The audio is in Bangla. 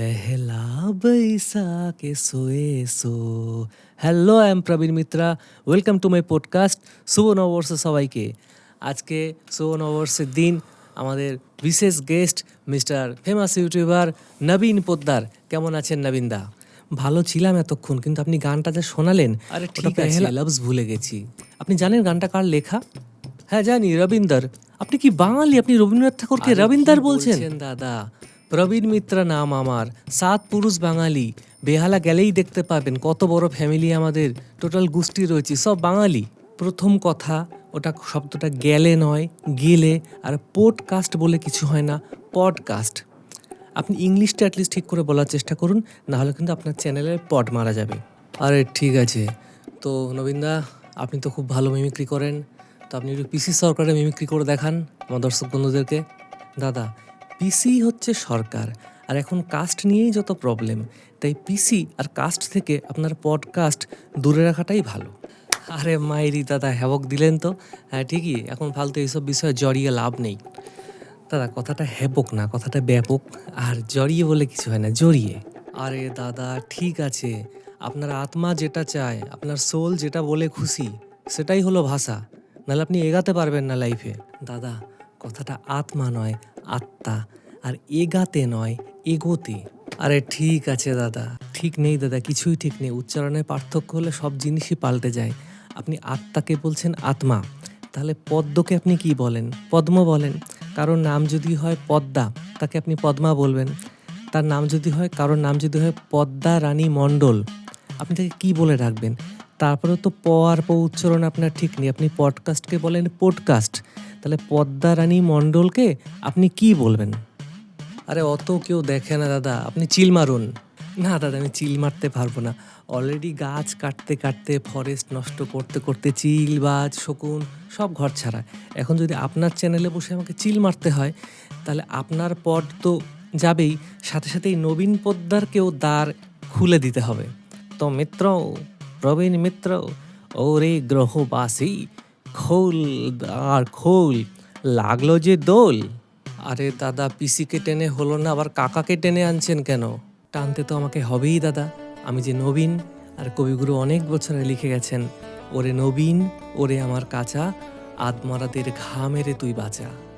পেহলা বৈশাখে sow so hello I am Prabin Mitra welcome to my podcast শুভ নববর্ষ সবাইকে আজকে শুভ নববর্ষের দিন আমাদের বিশেষ guest mister famous YouTuber Nabin Poddar কেমন আছেন নবীন দা? ভালো ছিলাম এতক্ষণ কিন্তু আপনি গানটা যা শোনালেন আরে ঠিক আছে। লাভস ভুলে গেছি। আপনি জানেন গানটা কার লেখা? হ্যাঁ জানি রবীন্দার। আপনি কি বাঙালি? আপনি রবীন্দ্রনাথ ঠাকুরকে রবীন্দার বলছেন দাদা? প্রবীণ মিত্রা নাম আমার। সাত পুরুষ বাঙালি। বেহালা গেলেই দেখতে পাবেন কত বড় ফ্যামিলি আমাদের। টোটাল গোষ্ঠী রয়েছে, সব বাঙালি। প্রথম কথা, ওটা শব্দটা গেলে নয়, গেলে। আর পোডকাস্ট বলে কিছু হয় না পডকাস্ট আপনি ইংলিশটা অ্যাটলিস্ট ঠিক করে বলার চেষ্টা করুন নাহলে কিন্তু আপনার চ্যানেলে পড মারা যাবে। আরে, ঠিক আছে। তো নবীনদা, আপনি তো খুব ভালো মিমিক্রি করেন। তো আপনি একটু পিসি সরকারের মিমিক্রি করে দেখান, আমার দর্শক বন্ধুদেরকে। দাদা পিসি হচ্ছে সরকার, আর এখন কাস্ট নিয়েই যত প্রবলেম তাই পিসি আর কাস্ট থেকে আপনার পডকাস্ট দূরে রাখাটাই ভালো। আরে মাইরি দাদা, হ্যাবক দিলেন তো। হ্যাঁ ঠিকই, এখন ফালতু এইসব বিষয়ে জড়িয়ে লাভ নেই। দাদা, কথাটা হ্যাবক না, কথাটা ব্যাপক, আর জড়িয়ে বলে কিছু হয় না, জড়িয়ে। আরে দাদা, ঠিক আছে, আপনার আত্মা যেটা চায়, আপনার সোল যেটা বলে খুশি, সেটাই হলো ভাষা, নাহলে আপনি এগাতে পারবেন না লাইফে দাদা, কথাটা আত্মা নয়, আত্মা। আর এগাতে নয়, এগোতে। আরে ঠিক আছে দাদা। ঠিক নেই দাদা, কিছুই ঠিক নেই। উচ্চারণের পার্থক্য হলে সব জিনিসই পাল্টে যায়। আপনি আত্মাকে বলছেন আত্মা। তাহলে পদ্মকে আপনি কি বলেন? পদ্ম বলেন। কারোর নাম যদি হয় পদ্মা, তাকে আপনি পদ্মা বলবেন। তার নাম যদি হয়, কারোর নাম যদি হয় পদ্মা রানী মণ্ডল। আপনি তাকে কি বলে রাখবেন? তারপরে তো প আর প উচ্চারণ আপনার ঠিক নেই। আপনি পডকাস্টকে বলেন পডকাস্ট তাহলে পদ্মা রানী মণ্ডলকে আপনি কি বলবেন? আরে অত কেউ দেখে না দাদা, আপনি চিল মারুন। না দাদা, আমি চিল মারতে পারব না। অলরেডি গাছ কাটতে কাটতে ফরেস্ট নষ্ট করতে করতে চিল, বাজ, শকুন, সব ঘর ছাড়া। এখন যদি আপনার চ্যানেলে বসে আমাকে চিল মারতে হয়, তাহলে আপনার পদ তো যাবেই। সাথে সাথেই নবীন পদ্মারকেও দ্বার খুলে দিতে হবে। তো মিত্র, প্রবীণ মিত্র, ওরে গ্রহবাসী, খোল, আর খোল, লাগল যে দোল। আরে দাদা, পিসিকে টেনে হলো না, আবার কাকাকে টেনে আনছেন কেন? টানতে তো আমাকে হবেই দাদা। আমি যে নবীন, আর কবিগুরু অনেক বছরে লিখে গেছেন, ওরে নবীন, ওরে আমার কাঁচা আদমারাদের ঘা মেরে তুই বাঁচা।